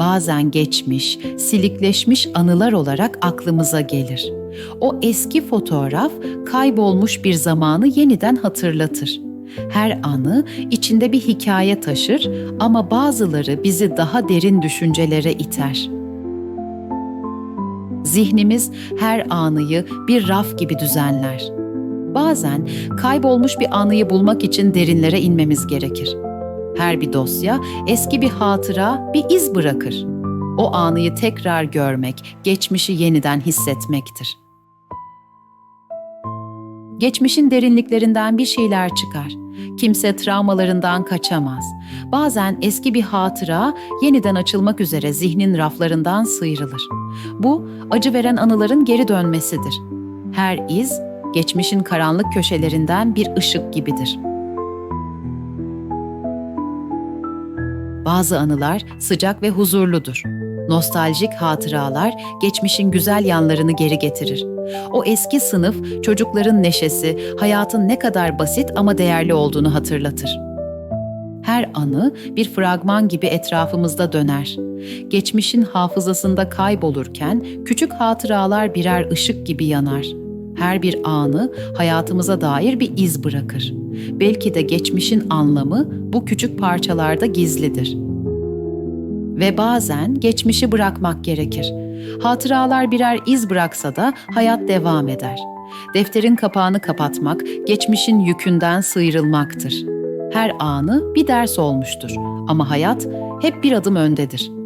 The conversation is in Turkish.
bazen geçmiş, silikleşmiş anılar olarak aklımıza gelir. O eski fotoğraf kaybolmuş bir zamanı yeniden hatırlatır. Her anı içinde bir hikaye taşır ama bazıları bizi daha derin düşüncelere iter. Zihnimiz her anıyı bir raf gibi düzenler. Bazen kaybolmuş bir anıyı bulmak için derinlere inmemiz gerekir. Her bir dosya eski bir hatıra, bir iz bırakır. O anıyı tekrar görmek, geçmişi yeniden hissetmektir. Geçmişin derinliklerinden bir şeyler çıkar. Kimse travmalarından kaçamaz. Bazen eski bir hatıra yeniden açılmak üzere zihnin raflarından sıyrılır. Bu acı veren anıların geri dönmesidir. Her iz geçmişin karanlık köşelerinden bir ışık gibidir. Bazı anılar sıcak ve huzurludur. Nostaljik hatıralar geçmişin güzel yanlarını geri getirir. O eski sınıf çocukların neşesi, hayatın ne kadar basit ama değerli olduğunu hatırlatır. Her anı bir fragman gibi etrafımızda döner. Geçmişin hafızasında kaybolurken küçük hatıralar birer ışık gibi yanar. Her bir anı hayatımıza dair bir iz bırakır. Belki de geçmişin anlamı bu küçük parçalarda gizlidir. Ve bazen geçmişi bırakmak gerekir. Hatıralar birer iz bıraksa da hayat devam eder. Defterin kapağını kapatmak, geçmişin yükünden sıyrılmaktır. Her anı bir ders olmuştur ama hayat hep bir adım öndedir.